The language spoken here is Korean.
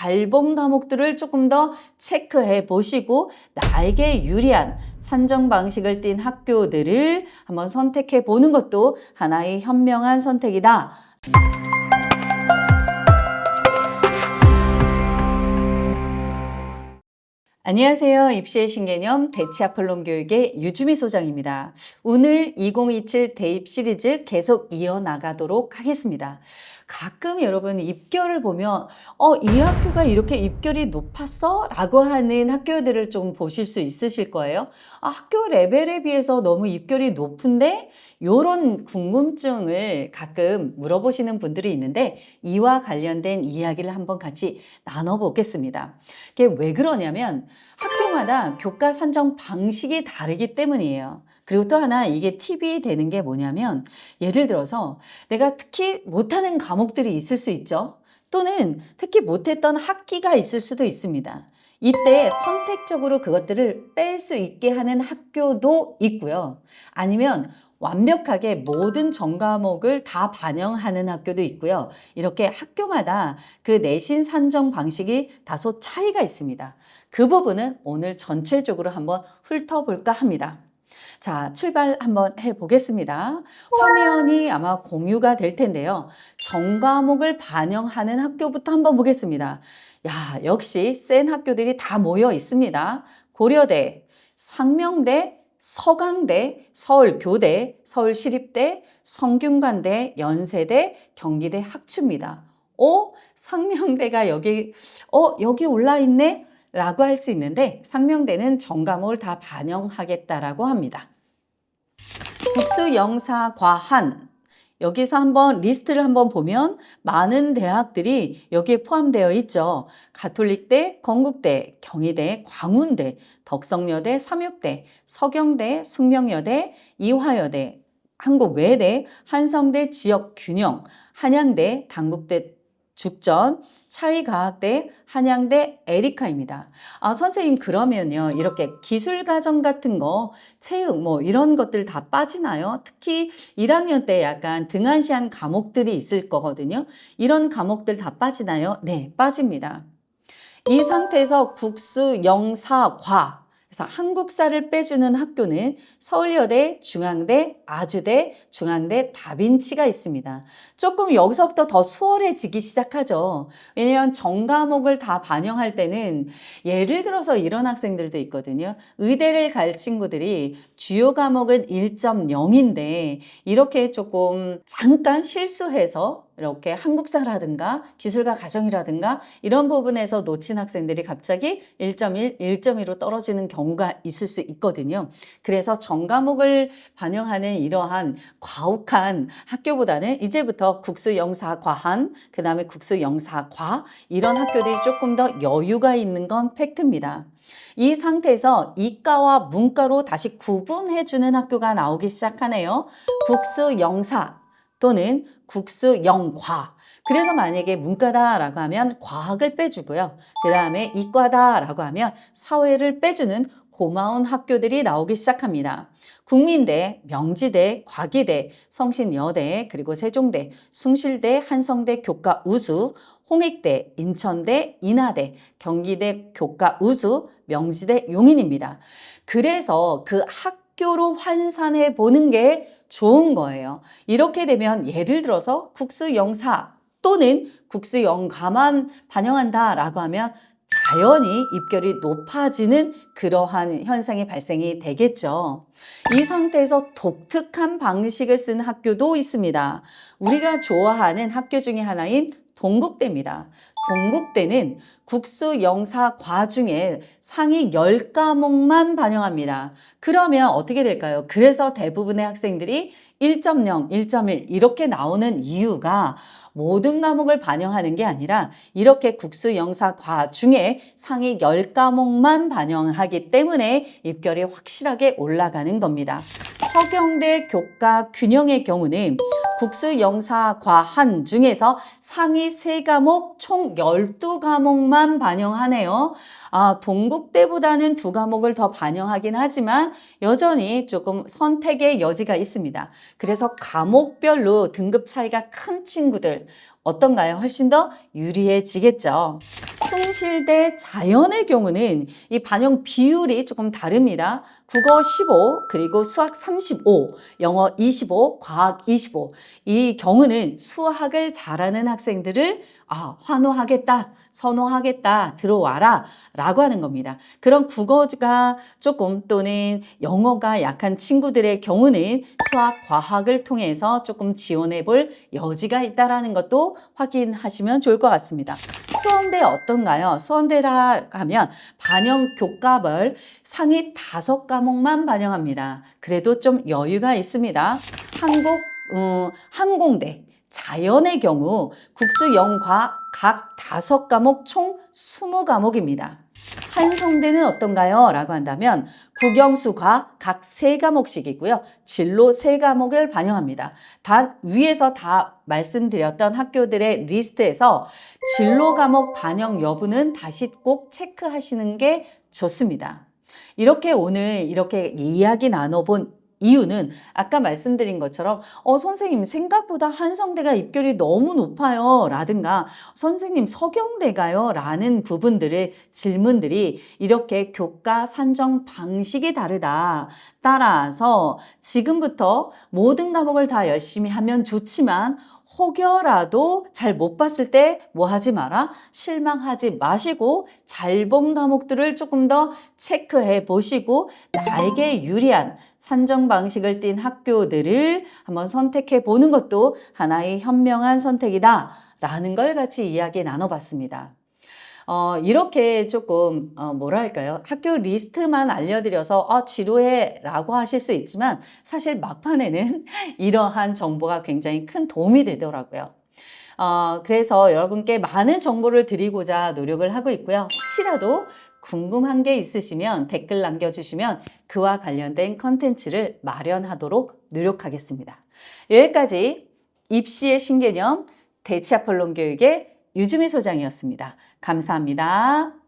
잘본 과목들을 조금 더 체크해 보시고 나에게 유리한 산정 방식을 띈 학교들을 한번 선택해 보는 것도 하나의 현명한 선택이다. 안녕하세요. 입시의 신개념 대치아폴론 교육의 유주미 소장입니다. 오늘 2027 대입 시리즈 계속 이어나가도록 하겠습니다. 가끔 여러분 입결을 보면 어, 이 학교가 이렇게 입결이 높았어? 라고 하는 학교들을 좀 보실 수 있으실 거예요. 아, 학교 레벨에 비해서 너무 입결이 높은데 요런 궁금증을 가끔 물어보시는 분들이 있는데 이와 관련된 이야기를 한번 같이 나눠보겠습니다. 이게 왜 그러냐면 학교마다 교과 산정 방식이 다르기 때문이에요. 그리고 또 하나 이게 팁이 되는 게 뭐냐면 예를 들어서 내가 특히 못하는 과목들이 있을 수 있죠. 또는 특히 못했던 학기가 있을 수도 있습니다. 이때 선택적으로 그것들을 뺄 수 있게 하는 학교도 있고요. 아니면 완벽하게 모든 전 과목을 다 반영하는 학교도 있고요. 이렇게 학교마다 그 내신 산정 방식이 다소 차이가 있습니다. 그 부분은 오늘 전체적으로 한번 훑어볼까 합니다. 자, 출발 한번 해보겠습니다. 화면이 아마 공유가 될 텐데요. 전 과목을 반영하는 학교부터 한번 보겠습니다. 야, 역시 센 학교들이 다 모여 있습니다. 고려대, 상명대, 서강대, 서울교대, 서울시립대, 성균관대, 연세대, 경기대 학추입니다. 어? 상명대가 여기, 어, 여기 올라있네? 라고 할 수 있는데 상명대는 전과목을 다 반영하겠다라고 합니다. 국수 영사 과한 여기서 한번 리스트를 한번 보면 많은 대학들이 여기에 포함되어 있죠. 가톨릭대, 건국대, 경희대, 광운대, 덕성여대, 삼육대, 서경대, 숙명여대, 이화여대, 한국외대, 한성대 지역균형, 한양대, 당국대 죽전, 차이과학대, 한양대, 에리카입니다. 아, 선생님, 그러면요, 이렇게 기술과정 같은 거, 체육, 뭐, 이런 것들 다 빠지나요? 특히 1학년 때 약간 등한시한 과목들이 있을 거거든요. 이런 과목들 다 빠지나요? 네, 빠집니다. 이 상태에서 국수, 영사, 과, 그래서 한국사를 빼주는 학교는 서울여대, 중앙대, 아주대, 중앙대, 다빈치가 있습니다. 조금 여기서부터 더 수월해지기 시작하죠. 왜냐하면 전과목을 다 반영할 때는 예를 들어서 이런 학생들도 있거든요. 의대를 갈 친구들이 주요 과목은 1.0인데 이렇게 조금 잠깐 실수해서 이렇게 한국사라든가 기술과 가정이라든가 이런 부분에서 놓친 학생들이 갑자기 1.1, 1.2로 떨어지는 경우가 있을 수 있거든요. 그래서 전 과목을 반영하는 이러한 과혹한 학교보다는 이제부터 국수 영사 과한, 그 다음에 국수 영사 과 이런 학교들이 조금 더 여유가 있는 건 팩트입니다. 이 상태에서 이과와 문과로 다시 구분해주는 학교가 나오기 시작하네요. 국수 영사 또는 국수 영과. 그래서 만약에 문과다라고 하면 과학을 빼주고요. 그 다음에 이과다라고 하면 사회를 빼주는 고마운 학교들이 나오기 시작합니다. 국민대, 명지대, 과기대, 성신여대, 그리고 세종대, 숭실대, 한성대 교과 우수, 홍익대, 인천대, 인하대, 경기대 교과 우수, 명지대 용인입니다. 그래서 그 학교로 환산해 보는 게 좋은 거예요. 이렇게 되면 예를 들어서 국수 영사 또는 국수 영가만 반영한다라고 하면 자연히 입결이 높아지는 그러한 현상이 발생이 되겠죠. 이 상태에서 독특한 방식을 쓴 학교도 있습니다. 우리가 좋아하는 학교 중에 하나인 동국대입니다. 동국대는 국수 영사 과 중에 상위 10과목만 반영합니다. 그러면 어떻게 될까요? 그래서 대부분의 학생들이 1.0, 1.1 이렇게 나오는 이유가 모든 과목을 반영하는 게 아니라 이렇게 국수 영사 과 중에 상위 10과목만 반영하기 때문에 입결이 확실하게 올라가는 겁니다. 서경대 교과 균형의 경우는 국수 영사 과한 중에서 상위 3과목 총 12과목만 반영하네요. 아, 동국대보다는 두 과목을 더 반영하긴 하지만 여전히 조금 선택의 여지가 있습니다. 그래서 과목별로 등급 차이가 큰 친구들 어떤가요? 훨씬 더 유리해지겠죠. 숭실대 자연의 경우는 이 반영 비율이 조금 다릅니다. 국어 15, 그리고 수학 35, 영어 25, 과학 25. 이 경우는 수학을 잘하는 학생들을 아, 환호하겠다, 선호하겠다, 들어와라 라고 하는 겁니다. 그런 국어가 조금 또는 영어가 약한 친구들의 경우는 수학, 과학을 통해서 조금 지원해 볼 여지가 있다라는 것도 확인하시면 좋을 것 같습니다. 수원대 어떤가요? 수원대라 하면 반영 교과별 상위 다섯 과목만 반영합니다. 그래도 좀 여유가 있습니다. 한국 어, 항공대 자연의 경우 국수 영과 각 다섯 과목 총 20과목입니다. 한성대는 어떤가요? 라고 한다면 국영수과 각 세과목씩이고요 진로 세과목을 반영합니다. 단 위에서 다 말씀드렸던 학교들의 리스트에서 진로 과목 반영 여부는 다시 꼭 체크하시는 게 좋습니다. 이렇게 오늘 이렇게 이야기 나눠본 이유는 아까 말씀드린 것처럼 어 선생님 생각보다 한성대가 입결이 너무 높아요 라든가 선생님 서경대가요 라는 부분들의 질문들이 이렇게 교과 산정 방식이 다르다. 따라서 지금부터 모든 과목을 다 열심히 하면 좋지만 혹여라도 잘 못 봤을 때 뭐 하지 마라 실망하지 마시고 잘 본 과목들을 조금 더 체크해 보시고 나에게 유리한 산정 방식을 띈 학교들을 한번 선택해 보는 것도 하나의 현명한 선택이다 라는 걸 같이 이야기 나눠봤습니다. 어, 이렇게 조금, 어, 뭐랄까요. 학교 리스트만 알려드려서, 어, 지루해 라고 하실 수 있지만, 사실 막판에는 이러한 정보가 굉장히 큰 도움이 되더라고요. 어, 그래서 여러분께 많은 정보를 드리고자 노력을 하고 있고요. 혹시라도 궁금한 게 있으시면 댓글 남겨주시면 그와 관련된 컨텐츠를 마련하도록 노력하겠습니다. 여기까지 입시의 신개념 대치아폴론 교육의 유주미 소장이었습니다. 감사합니다.